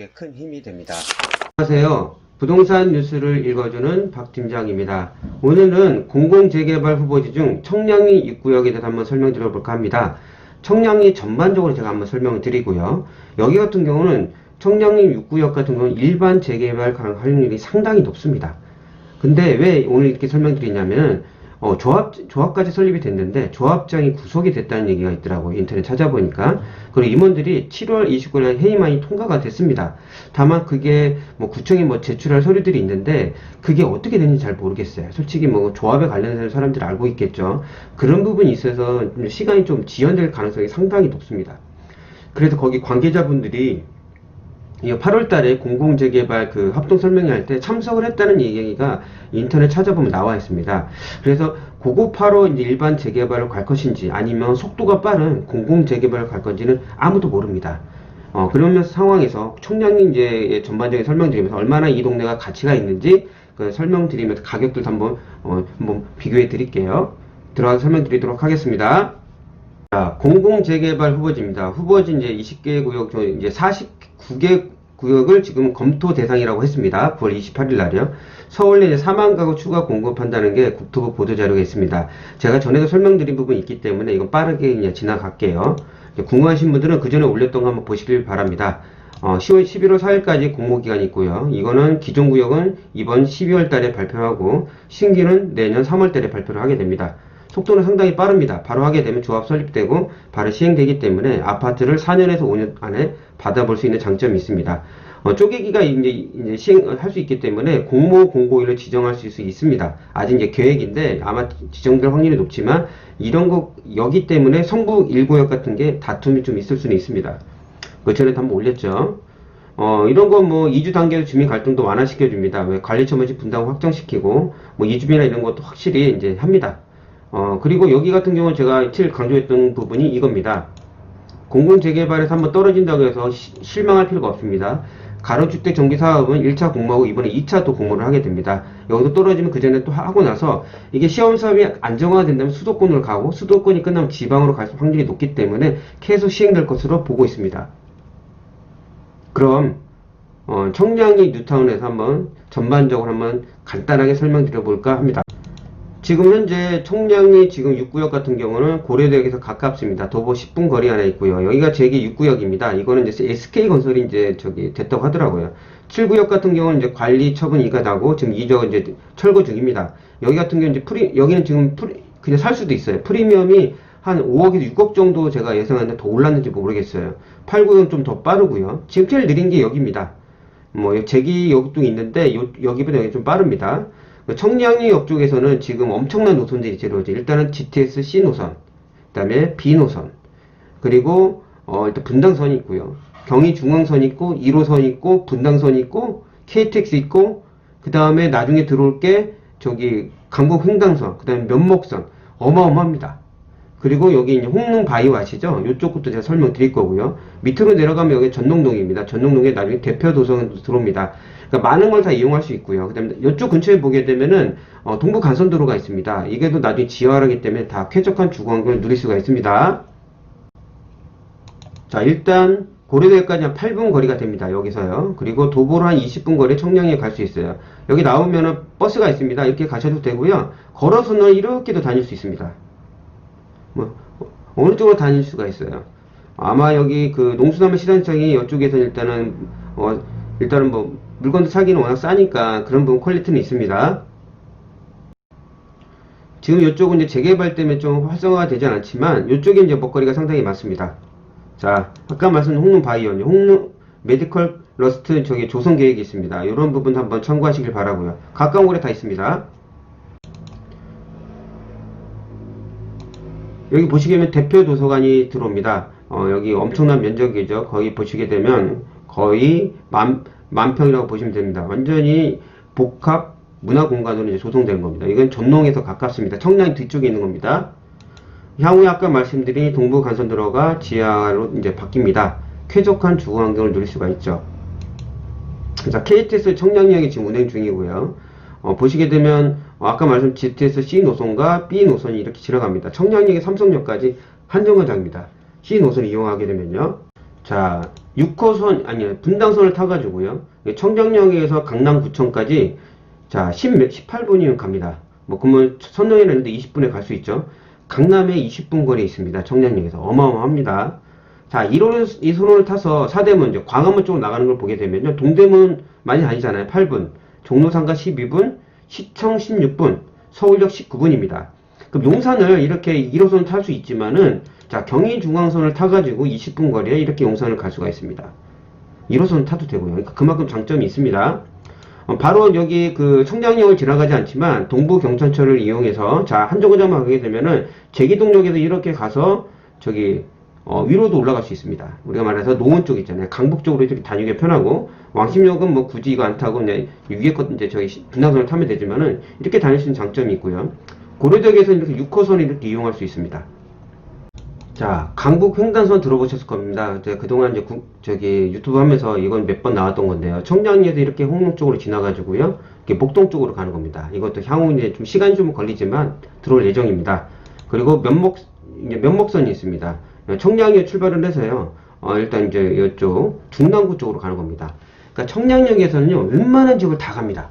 저에게 큰 힘이 됩니다. 안녕하세요. 부동산 뉴스를 읽어주는 박 팀장입니다. 오늘은 공공재개발 후보지 중 청량리 입구역에 대해서 한번 설명드려볼까 합니다. 청량리 전반적으로 제가 한번 설명을 드리고요. 여기 같은 경우는 청량리 입구역 같은 경우는 일반 재개발 가능 활용률이 상당히 높습니다. 근데 왜 오늘 이렇게 설명드리냐면은 어, 조합, 조합까지 설립이 됐는데 조합장이 구속이 됐다는 얘기가 있더라고요. 인터넷 찾아보니까. 그리고 임원들이 7월 29일 회의만이 통과가 됐습니다. 다만 그게 뭐 구청에 뭐 제출할 서류들이 있는데 그게 어떻게 되는지 잘 모르겠어요. 솔직히 뭐 조합에 관련된 사람들이 알고 있겠죠. 그런 부분이 있어서 좀 시간이 좀 지연될 가능성이 상당히 높습니다. 그래서 거기 관계자분들이 이 8월 달에 공공재개발 그 합동 설명회 할 때 참석을 했다는 얘기가 인터넷 찾아보면 나와 있습니다. 그래서 이제 일반 재개발을 갈 것인지 아니면 속도가 빠른 공공재개발을 갈 건지는 아무도 모릅니다. 어, 그러면 상황에서 총량님 이제 전반적인 설명드리면서 얼마나 이 동네가 가치가 있는지 그 설명드리면서 가격들도 한번, 어, 한번 비교해 드릴게요. 들어가서 설명드리도록 하겠습니다. 자, 공공 재개발 후보지입니다. 후보지 이제 20개 구역 중 이제 49개 구역을 지금 검토 대상이라고 했습니다. 9월 28일 날이요. 서울에 이제 4만 가구 추가 공급한다는 게 국토부 보도 자료가 있습니다. 제가 전에도 설명드린 부분이 있기 때문에 이건 빠르게 그냥 지나갈게요. 궁금하신 분들은 그 전에 올렸던 거 한번 보시길 바랍니다. 어, 10월, 11월 4일까지 공모기간이 있고요. 이거는 기존 구역은 이번 12월 달에 발표하고 신규는 내년 3월 달에 발표를 하게 됩니다. 속도는 상당히 빠릅니다. 바로 하게 되면 조합 설립되고 바로 시행되기 때문에 아파트를 4년에서 5년 안에 받아볼 수 있는 장점이 있습니다. 어, 쪼개기가 이제, 이제 시행할 수 있기 때문에 공모 공고일을 지정할 수 있습니다. 아직 이제 계획인데 아마 지정될 확률이 높지만 이런 거 여기 때문에 성북 1구역 같은 게 다툼이 좀 있을 수는 있습니다. 그 전에도 한번 올렸죠. 어, 이런 거뭐 이주 단계로 주민 갈등도 완화시켜 줍니다. 왜 관리 처분시 분담 확정시키고 뭐 이주비나 이런 것도 확실히 이제 합니다. 어, 그리고 여기 같은 경우는 제가 제일 강조했던 부분이 이겁니다. 공공 재개발에서 한번 떨어진다고 해서 시- 실망할 필요가 없습니다. 가로주택 정비 사업은 1차 공모하고 이번에 2차 또 공모를 하게 됩니다. 여기서 떨어지면 그 전에 또 하고 나서 이게 시험 사업이 안정화된다면 수도권으로 가고 수도권이 끝나면 지방으로 갈 확률이 높기 때문에 계속 시행될 것으로 보고 있습니다. 그럼 어, 청량리 뉴타운에서 한번 전반적으로 한번 간단하게 설명드려 볼까 합니다. 지금 현재 청량리 지금 6구역 같은 경우는 고려대역에서 가깝습니다. 도보 10분 거리 안에 있고요. 여기가 제기 6구역입니다. 이거는 이제 SK건설이 이제 저기 됐다고 하더라고요. 7구역 같은 경우는 이제 관리 처분 이가 나고 지금 이저 이제 철거 중입니다. 여기 같은 경우는 이제 프리 여기는 지금 프리 그냥 살 수도 있어요. 프리미엄이 한 5억에서 6억 정도 제가 예상하는데 더 올랐는지 모르겠어요. 8구역은 좀 더 빠르고요. 지금 제일 느린 게 여기입니다. 뭐 제기 여기도 있는데 요, 여기보다 여기 좀 빠릅니다. 청량리 옆쪽에서는 지금 엄청난 노선들이 제로죠. 일단은 GTS C 노선, 그다음에 B 노선, 그리고 어, 일단 분당선이 있고요. 경의 중앙선 있고 1호선 있고 분당선 있고 KTX 있고 그 다음에 나중에 들어올 게 저기 강북 횡단선, 그 다음에 면목선 어마어마합니다. 그리고 여기 이제 홍릉 바이오 아시죠? 이쪽부터 제가 설명드릴 거고요. 밑으로 내려가면 여기 전농동입니다. 전농동에 나중에 대표 도서관도 들어옵니다. 그러니까 많은 걸 다 이용할 수 있고요. 그다음에 이쪽 근처에 보게 되면은 어, 동부 간선도로가 있습니다. 이게 또 나중에 지하화하기 때문에 다 쾌적한 주거 환경을 누릴 수가 있습니다. 자, 일단 고려대까지 한 8분 거리가 됩니다. 여기서요. 그리고 도보로 한 20분 거리 청량리에 갈 수 있어요. 여기 나오면은 버스가 있습니다. 이렇게 가셔도 되고요. 걸어서는 이렇게도 다닐 수 있습니다. 뭐 어느 쪽으로 다닐 수가 있어요. 아마 여기 그 농수산물 시장청이 이쪽에서 일단은 어 일단은 뭐 물건도 사기는 워낙 싸니까 그런 부분 퀄리티는 있습니다. 지금 이쪽은 이제 재개발 때문에 좀 활성화가 되지 않았지만 이쪽에 이제 먹거리가 상당히 많습니다. 자, 아까 말씀드린 홍릉 바이오요. 홍릉 메디컬 러스트 저기 조성 계획이 있습니다. 이런 부분 한번 참고하시길 바라고요. 가까운 곳에 다 있습니다. 여기 보시게 되면 대표 도서관이 들어옵니다. 어, 여기 엄청난 면적이죠. 거기 보시게 되면 거의 만, 만 평이라고 보시면 됩니다. 완전히 복합 문화 공간으로 이제 조성된 겁니다. 이건 전농에서 가깝습니다. 청량 뒤쪽에 있는 겁니다. 향후에 아까 말씀드린 동부 간선도로가 지하로 이제 바뀝니다. 쾌적한 주거 환경을 누릴 수가 있죠. 자, KTX 청량역이 지금 운행 중이고요. 어, 보시게 되면 어, 아까 말씀 GTS C 노선과 B 노선이 이렇게 지나갑니다. 청량역에 삼성역까지 한정거장입니다. C 노선 이용하게 되면요. 자, 6호선 아니 분당선을 타가지고요. 청정역에서 강남구청까지 자 10, 18분이면 갑니다. 뭐 그러면 선릉에는데 20분에 갈 수 있죠. 강남에 20분 거리에 있습니다. 청량역에서 어마어마합니다. 자 1호선 이 선호를 타서 사대문 이제 광화문 쪽으로 나가는 걸 보게 되면요. 동대문 많이 다니잖아요. 8분, 종로상가 12분, 시청 16분, 서울역 19분입니다. 그럼 용산을 이렇게 1호선 탈 수 있지만은 자 경의중앙선을 타가지고 20분 거리에 이렇게 용산을 갈 수가 있습니다. 1호선 타도 되고요. 그러니까 그만큼 장점이 있습니다. 어, 바로 여기 그 청량역을 지나가지 않지만 동부 경천철을 이용해서 자 한정거장만 가게 되면은 제기동역에서 이렇게 가서 저기 어, 위로도 올라갈 수 있습니다. 우리가 말해서 노원 쪽 있잖아요. 강북 쪽으로 이렇게 다니기 편하고 왕십역은 뭐 굳이 이거 안 타고 그냥 위에 것 이제 시- 분당선을 타면 되지만은 이렇게 다닐 수 있는 장점이 있고요. 고려역에서 이렇게 6호선을 이렇게 이용할 수 있습니다. 자, 강북 횡단선 들어보셨을 겁니다. 제가 그동안 이제 구- 저기 유튜브 하면서 이건 몇 번 나왔던 건데요. 청량리에서 이렇게 홍릉 쪽으로 지나가지고요. 이렇게 목동 쪽으로 가는 겁니다. 이것도 향후 이제 좀 시간이 좀 걸리지만 들어올 예정입니다. 그리고 면목, 면목선이 있습니다. 청량리에 출발을 해서요. 어, 일단 이제 이쪽 중랑구 쪽으로 가는 겁니다. 그러니까 청량역에서는요, 웬만한 지역을 다 갑니다.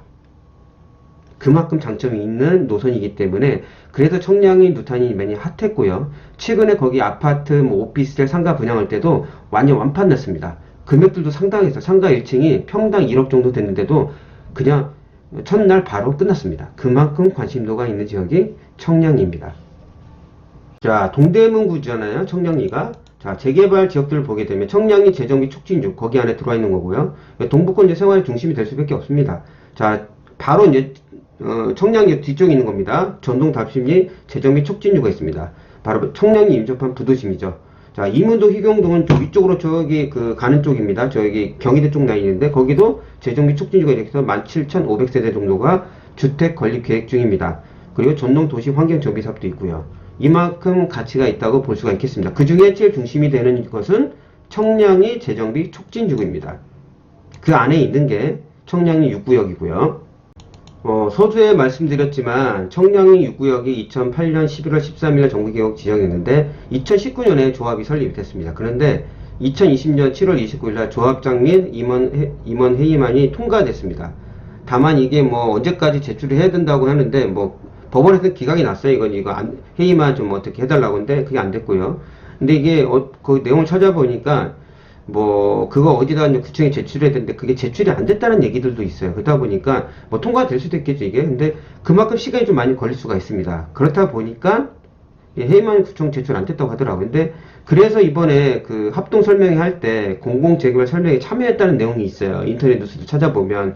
그만큼 장점이 있는 노선이기 때문에 그래서 청량리 누탄이 많이 핫했고요. 최근에 거기 아파트, 뭐 오피스텔 상가 분양할 때도 완전 완판 났습니다. 금액들도 상당해서 상가 1층이 평당 1억 정도 됐는데도 그냥 첫날 바로 끝났습니다. 그만큼 관심도가 있는 지역이 청량리입니다. 자, 동대문구잖아요. 청량리가. 자, 재개발 지역들을 보게 되면 청량리 재정비 촉진주 거기 안에 들어와 있는 거고요. 동북권 이제 생활의 중심이 될 수밖에 없습니다. 자, 바로 이제 어, 청량리 뒤쪽에 있는 겁니다. 전동 답심리 재정비 촉진주가 있습니다. 바로 청량리 임접한 부도심이죠. 자, 이문도 희경동은 저 위쪽으로 저기 그 가는 쪽입니다. 저기 경희대 쪽 라인인데 거기도 재정비 촉진주가 이렇게 해서 17,500세대 정도가 주택 건립 계획 중입니다. 그리고 전동 도시 환경 정비 사업도 있고요. 이만큼 가치가 있다고 볼 수가 있겠습니다. 그 중에 제일 중심이 되는 것은 청량리 재정비 촉진주구입니다. 그 안에 있는 게 청량리 6구역이고요. 어, 서두에 말씀드렸지만 청량리 6구역이 2008년 11월 13일 정부개혁 지정했는데 2019년에 조합이 설립이 됐습니다. 그런데 2020년 7월 29일 날 조합장 및 임원, 회- 임원 회의만이 통과됐습니다. 다만 이게 뭐 언제까지 제출을 해야 된다고 하는데 뭐 법원에서 기각이 났어요. 이건 이거 안- 회의만 좀 어떻게 해달라고 하는데 그게 안 됐고요. 근데 이게 어, 그 내용을 찾아보니까 뭐 그거 어디다 구청에 제출해야 되는데 그게 제출이 안 됐다는 얘기들도 있어요. 그러다 보니까 뭐 통과될 수도 있겠죠 이게. 근데 그만큼 시간이 좀 많이 걸릴 수가 있습니다. 그렇다 보니까 예, 해임안 구청 제출 안 됐다고 하더라고요. 근데 그래서 이번에 그 합동 설명회 할 때 공공 재개발 설명회 참여했다는 내용이 있어요. 인터넷 뉴스를 찾아보면.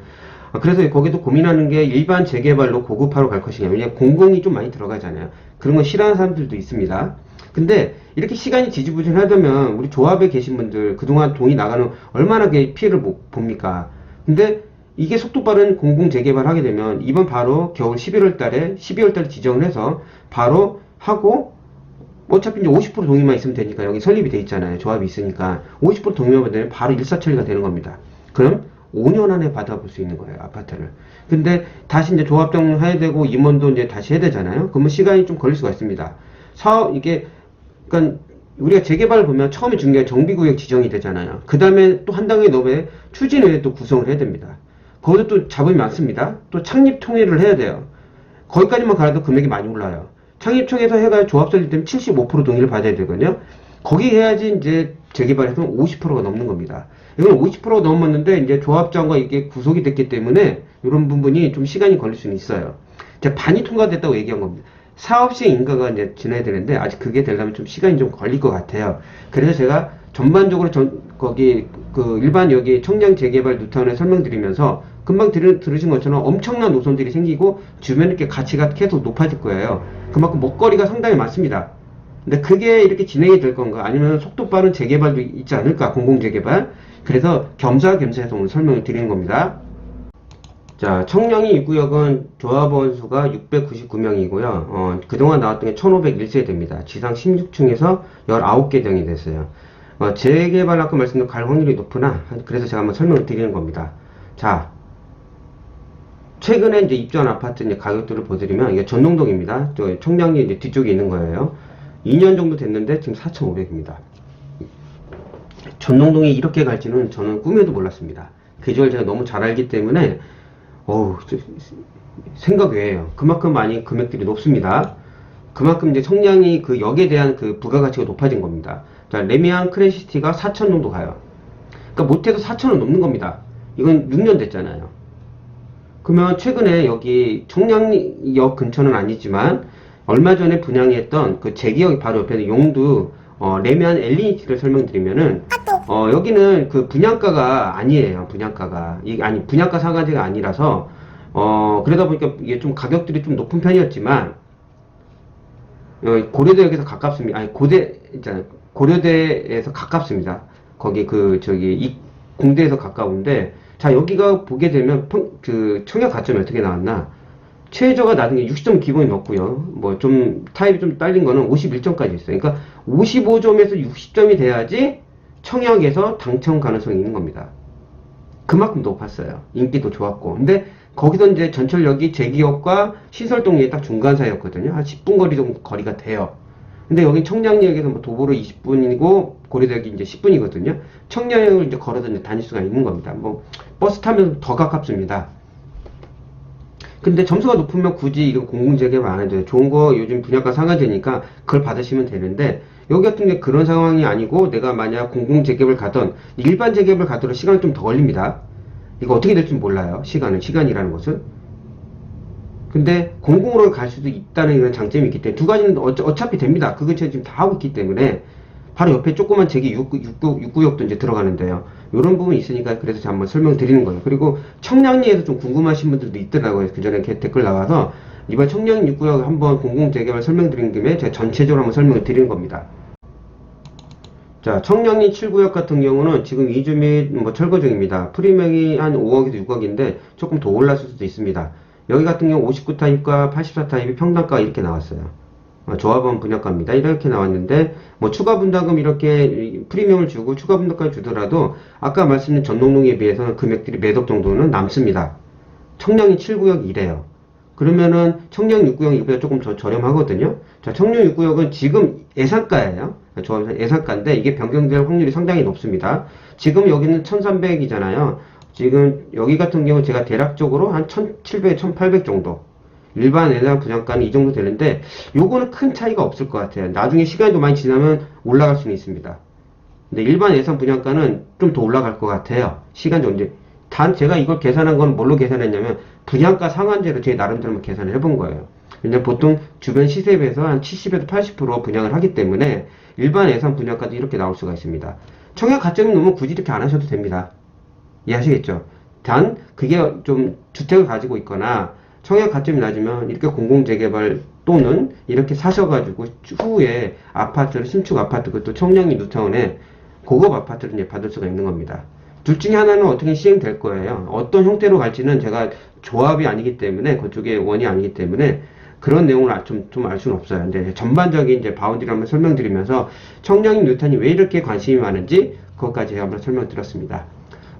아, 그래서 거기도 고민하는 게 일반 재개발로 고급화로 갈 것이냐. 왜냐면 공공이 좀 많이 들어가잖아요. 그런 거 싫어하는 사람들도 있습니다. 근데 이렇게 시간이 지지부진하다면 우리 조합에 계신 분들 그동안 돈이 나가는 얼마나 그 피해를 못 봅니까? 근데 이게 속도 빠른 공공 재개발 하게 되면 이번 바로 겨울 11월 달에 12월 달에 지정을 해서 바로 하고 어차피 이제 50% 동의만 있으면 되니까 여기 설립이 돼 있잖아요. 조합이 있으니까 50% 동의만 되면 바로 일사처리가 되는 겁니다. 그럼 5년 안에 받아볼 수 있는 거예요. 아파트를. 근데 다시 이제 조합장 해야 되고 임원도 이제 다시 해야 되잖아요. 그러면 시간이 좀 걸릴 수가 있습니다. 사업 이게 그러니까 우리가 재개발을 보면 처음에 중요한 정비구역 지정이 되잖아요. 그 다음에 또 한 단계 넘에 추진회에 또 구성을 해야 됩니다. 거기서 또 잡음이 많습니다. 또 창립 통일을 해야 돼요. 거기까지만 가도 금액이 많이 올라요. 창립청에서 해가 조합 설립 되면 75% 동의를 받아야 되거든요. 거기 해야지 이제 재개발에서 50%가 넘는 겁니다. 이건 50%가 넘었는데 이제 조합장과 이게 구속이 됐기 때문에 이런 부분이 좀 시간이 걸릴 수는 있어요. 제가 반이 통과됐다고 얘기한 겁니다. 사업 시행 인가가 이제 지나야 되는데 아직 그게 되려면 좀 시간이 좀 걸릴 것 같아요. 그래서 제가 전반적으로 전, 거기 그 일반 여기 청량 재개발 뉴타운에 설명드리면서 금방 들, 들으신 것처럼 엄청난 노선들이 생기고 주변 이렇게 가치가 계속 높아질 거예요. 그만큼 먹거리가 상당히 많습니다. 근데 그게 이렇게 진행이 될 건가 아니면 속도 빠른 재개발도 있지 않을까 공공 재개발 그래서 겸사겸사해서 오늘 설명을 드리는 겁니다. 자, 청량리 입구역은 조합원 수가 699명이고요. 어, 그동안 나왔던 게 1501세대입니다. 지상 16층에서 19개 정이 됐어요. 어, 재개발 아까 말씀드린 갈 확률이 높으나 그래서 제가 한번 설명을 드리는 겁니다. 자, 최근에 이제 입주한 아파트 이제 가격들을 보드리면 이게 전동동입니다. 저 청량리 이제 뒤쪽에 있는 거예요. 2년 정도 됐는데 지금 4,500입니다. 전농동이 이렇게 갈지는 저는 꿈에도 몰랐습니다. 계절 제가 너무 잘 알기 때문에 어우 저- 생각 외에요. 그만큼 많이 금액들이 높습니다. 그만큼 이제 성량이 그 역에 대한 그 부가가치가 높아진 겁니다. 자, 레미안 크레시티가 4천 정도 가요. 그러니까 못해도 4천은 넘는 겁니다. 이건 6년 됐잖아요. 그러면 최근에 여기 청량역 근처는 아니지만 얼마 전에 분양했던 그 제기역 바로 옆에 있는 용두 어, 레미안 엘리니티를 설명드리면은 어, 여기는 그 분양가가 아니에요. 분양가가 이게 아니 분양가 상한제가 아니라서 어, 그러다 보니까 이게 좀 가격들이 좀 높은 편이었지만 어, 고려대역에서 가깝습니다. 아니 고대. 고려대에서 가깝습니다. 거기 그 저기 이 공대에서 가까운데 자 여기가 보게 되면 평- 그 청약 가점이 어떻게 나왔나? 최저가 나중에 60점 기본이 넣고요. 뭐 좀 타입이 좀 딸린 거는 51점까지 있어요. 그러니까 55점에서 60점이 돼야지 청약에서 당첨 가능성이 있는 겁니다. 그만큼 높았어요. 인기도 좋았고. 근데 거기서 이제 전철역이 제기역과 신설동역이 딱 중간 사이였거든요. 한 10분 거리 정도 거리가 돼요. 근데 여기 청량역에서 뭐 도보로 20분이고 고려대역이 이제 10분이거든요. 청량역을 이제 걸어서 이제 다닐 수가 있는 겁니다. 뭐 버스 타면 더 가깝습니다. 근데 점수가 높으면 굳이 이거 공공재개발 안 해도 돼요. 좋은 거 요즘 분양가 상한제니까 그걸 받으시면 되는데 여기 같은 게 그런 상황이 아니고 내가 만약 공공재개발 가던 일반 재개발 가더라도 시간이 좀 더 걸립니다. 이거 어떻게 될지 몰라요. 시간은 시간이라는 것은. 근데 공공으로 갈 수도 있다는 이런 장점이 있기 때문에 두 가지는 어차, 어차피 됩니다. 그거 제가 지금 다 하고 있기 때문에 바로 옆에 조그만 제기 6구, 역도 이제 들어가는데요. 이런 부분이 있으니까 그래서 제가 한번 설명드리는 거예요. 그리고 청량리에서 좀 궁금하신 분들도 있더라고요. 그 전에 댓글 나와서 이번 청량 6구역 한번 공공재개발 설명드린 김에 제가 전체적으로 한번 설명을 드리는 겁니다. 자, 청량리 7구역 같은 경우는 지금 이주 및 뭐 철거 중입니다. 프리명이 한 5억에서 6억인데 조금 더 올랐을 수도 있습니다. 여기 같은 경우 59 타입과 84 타입이 평당가 이렇게 나왔어요. 어, 조합원 분양가입니다. 이렇게 나왔는데 뭐 추가 분담금 이렇게 이 프리미엄을 주고 추가 분담까지 주더라도 아까 말씀드린 전농동에 비해서는 금액들이 매덕 정도는 남습니다. 청량이 7구역 이래요. 그러면은 청량 6구역 이보다 조금 더 저렴하거든요. 자, 청량 6구역은 지금 예상가예요. 조합원 예상가인데 이게 변경될 확률이 상당히 높습니다. 지금 여기는 1300이잖아요. 지금 여기 같은 경우 제가 대략적으로 한 1700, 1800 정도. 일반 예상 분양가는 이 정도 되는데 요거는 큰 차이가 없을 것 같아요. 나중에 시간이 더 많이 지나면 올라갈 수는 있습니다. 근데 일반 예상 분양가는 좀 더 올라갈 것 같아요. 시간이 언제 단 제가 이걸 계산한 건 뭘로 계산했냐면 분양가 상한제로 제 나름대로 계산을 해본 거예요. 근데 보통 주변 시세에 비해서 한 70에서 80% 분양을 하기 때문에 일반 예상 분양가도 이렇게 나올 수가 있습니다. 청약 가점이 넘으면 굳이 이렇게 안 하셔도 됩니다. 이해하시겠죠? 단 그게 좀 주택을 가지고 있거나 청약 가점이 낮으면 이렇게 공공재개발 또는 이렇게 사셔가지고 후에 아파트를 신축 아파트 그것도 청량리 뉴타운에 고급 아파트를 이제 받을 수가 있는 겁니다. 둘 중에 하나는 어떻게 시행될 거예요. 어떤 형태로 갈지는 제가 조합이 아니기 때문에 그쪽의 원이 아니기 때문에 그런 내용을 좀 좀 알 수는 없어요. 근데 전반적인 이제 바운드를 한번 설명드리면서 청량리 뉴타운이 왜 이렇게 관심이 많은지 그것까지 한번 설명드렸습니다.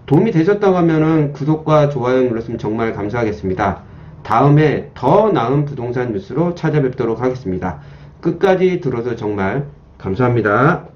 도움이 되셨다고 하면은 구독과 좋아요 눌렀으면 정말 감사하겠습니다. 다음에 더 나은 부동산 뉴스로 찾아뵙도록 하겠습니다. 끝까지 들어서 정말 감사합니다.